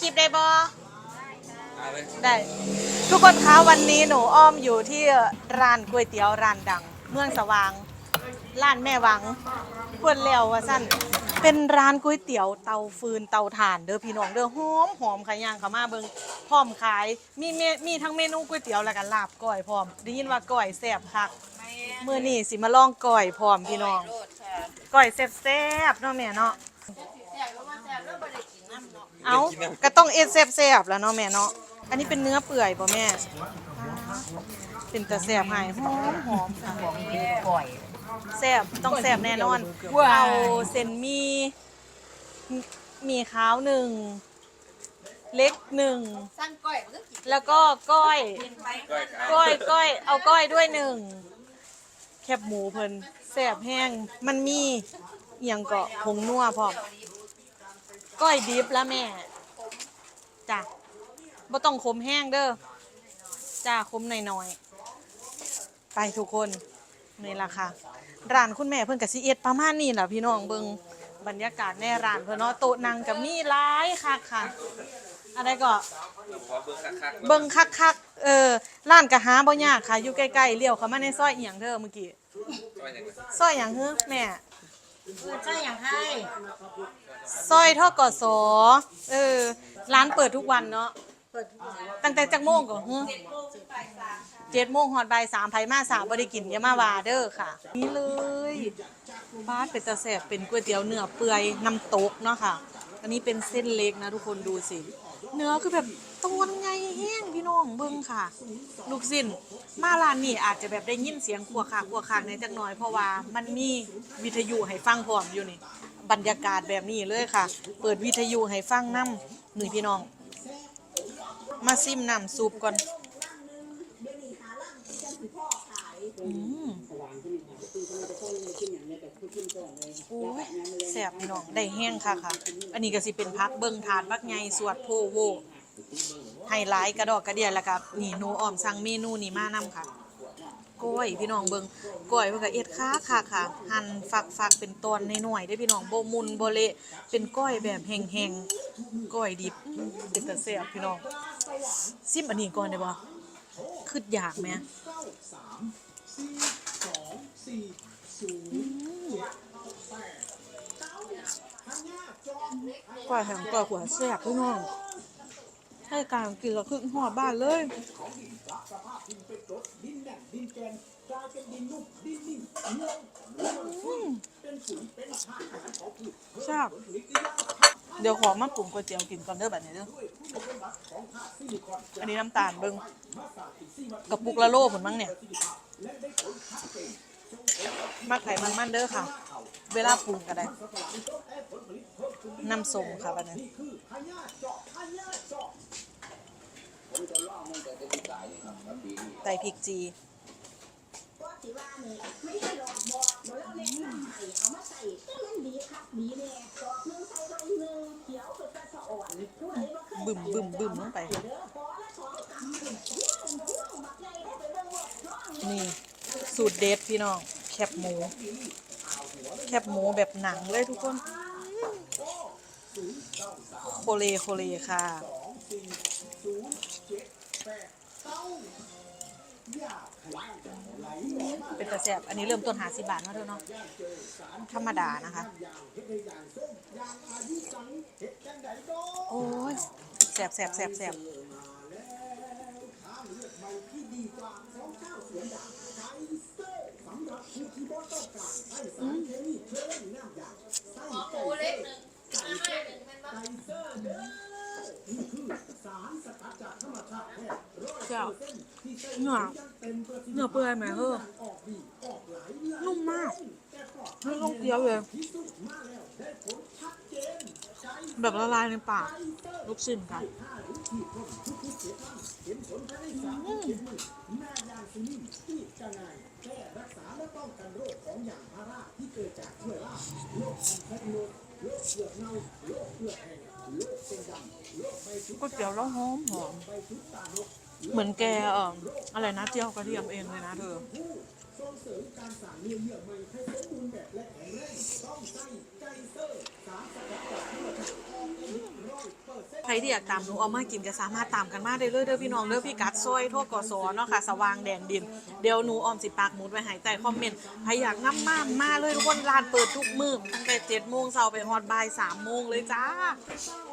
คลิปได้บอเอาเลยได้ ทุกคนคะวันนี้หนูอ้อมอยู่ที่ร้านก๋วยเตี๋ยวร้านดัง เมืองสว่าง ร้านแม่หวังเพื่อนเลี้ยวว่าสั้นเป็นร้านก๋วยเตี๋ยวเตาฟืนเตาถ่านเด้อพี่น้องเด้อหอมหอมขายย่างเขามาเบิงพร้อมขายมีเมมีทั้งเมนูก๋วยเตี๋ยวแล้วก็ลาบก้อยพร้อมได้ยินว่าก้อยแซ่บคักมื้อนี้สิมาลองก้อยพร้อมพี่น้องก้อยแซ่บๆเนาะแม่เนาะ ก็ต้องเอ็ดแซ่บๆแล้วเนาะแม่เนาะ อันนี้เป็นเนื้อเปื่อยป่ะแม่ เป็นตะแซ่บใหายหอมหอมค่ะก่อยแซ่บต้องแซ่บแน่นอน เอาเส้นหมี มีขาวหนึ่ง เล็กหนึ่ง สั่งก้อยมันก็กินแล้วก็ก้อย ก้อยก้อยเอาก้อยด้วยหนึ่ง แคบหมูเพิ่นแซ่บแห้ง มันมีอย่างเกาะผงนัวพร้อมก้อยดิบแล้วแม่ จ้ะบ่ต้องขมแห้งเด้อจ้าขมหน่อยๆไปทุกคนนี่ล่ะค่ะร้านคุณแม่เพิ่นกับซีเอ็ดประมาณนี้แหละพี่น้องเบิงบรรยากาศในร้านเพิ่นเนาะโต๊ะนั่งกับมีหลายคักค่ะ อะไรก็ขอเบิ้งคักๆเบิ่งคักๆเออร้านก็หาบ่ยากค่ะอยู่ใกล้ๆเลี้ยวเข้ามาในซอยอีหยังเด้อเมื่อกี้ก้อยหนึ่งซอยหยังเฮ้อแม่ใช่อย่างให้ซอยทกสเออ ร้านเปิดทุกวันเนาะเปิดทุกวันตั้งแต่จักโมงก็เฮ้อเจ็ดโมงหอดบ่ายสามไผมาสามบ่ได้กินอยามาว่าเด้อค่ะ นี่เลยบ้านเป็นตะแสบเป็นก๋วยเตี๋ยวเนื้อเปื่อยน้ำตกเนาะค่ะ อันนี้เป็นเส้นเล็กนะทุกคนดูสิ เนื้อคือแบบตัวไงแห้งพี่น้องเบิ่งค่ะ ลูกสิ้นมาร้านนี้อาจจะแบบได้ยินเสียงขัวขากขัวขากในจักหน่อยเพราะว่ามันมีวิทยุให้ฟังพร้อมอยู่นี่ บรรยากาศแบบนี้เลยค่ะ เปิดวิทยุให้ฟังน้ำหนึ่งพี่น้อง มาซิมน้ำซุปก่อนอืมโอ้ยแสบพี่น้อง ได้แห้งค่ะค่ะ อันนี้ก็สิเป็นพักเบิ่งทานบักไงสวดโพโวไฮไลท์กระดอกกระเดียแล้วกับนี่หนูอ้อมสั่งเมนูนี้มานำค่ะ กล้วยพี่น้องเบิงกล้วยเพิ่นก็เอ็ดค้าค่ะค่ะหั่นฝักฝักเป็นตอนในหน่วยได้พี่น้องโบมุนบ่เละเป็นก้อยแบบแห้งๆก้อยดิบเป็นตาแซ่บพี่น้องซิมอันนี้ก่อนได้บ่คืออยากไหมกว่าแห่งกว่าหัวแซ่บพี่น้องให้การกินแล้วคือหอดบ้านเลย สภาพดินเป็นรถดินแหนดินแกนกลายเป็นดินนุ่มดินนิ่มเนื้อเป็นปุ๋ยเป็นชาหารของพืชชอบเดี๋ยวขอมาปรุงก๋วยเตี๋ยวกินก่อนเด้อแบบนี้เด้ออันนี้น้ำตาลเบิ้งกับปุกละโล่ผลมั้งเนี่ยมักไข่มันมันเด้อค่ะ เวลาปรุงก็ได้น้ำส้งค่ะแบบนี้ ใส่พริกจีบึมบึมบึมลงไป นี่ สูตรเด็ดพี่น้อง แคบหมู แคบหมูแบบหนังเลยทุกคน โคเลโคเลค่ะ เป็นกระแสบอันนี้เริ่มต้นหาสิบาทมาเท่าเนาะธรรมดานะคะ โอ้ยแสบแสบแสบแสบ ปูเล็กหนึ่งห้าห้าหนึ่งเป็นว่า เจ้าเนื้อเนื้อเปื่อยไหมเฮ้อนุ่มมากไม่ต้องเคี้ยวเลย แบบละลายในปากลูกชิ้นค่ะก๋วยเตี๋ยวแล้วหอมหอม เหมือนแกเอ่ออะไรนะเจียวกระเทียมเองเลยนะเธอไข่ที่อยากตามหนูเอามากินก็สามารถตามกันมาได้เลยเด้อพี่น้องเด้อพี่กัดซอยโทษกอสเนาะค่ะ สว่างแดนดิน เดี๋ยวหนูออมสิปากหมุดไว้หายใจคอมเมนต์ใครอยากน้ำมามาเลยทุกคนร้านเปิดทุกมื้อตั้งแต่7โมงเช้าไปฮอดบ่าย3โมงเลยจ้า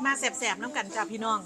มาแสบๆน้ำกันจ้าพี่น้อง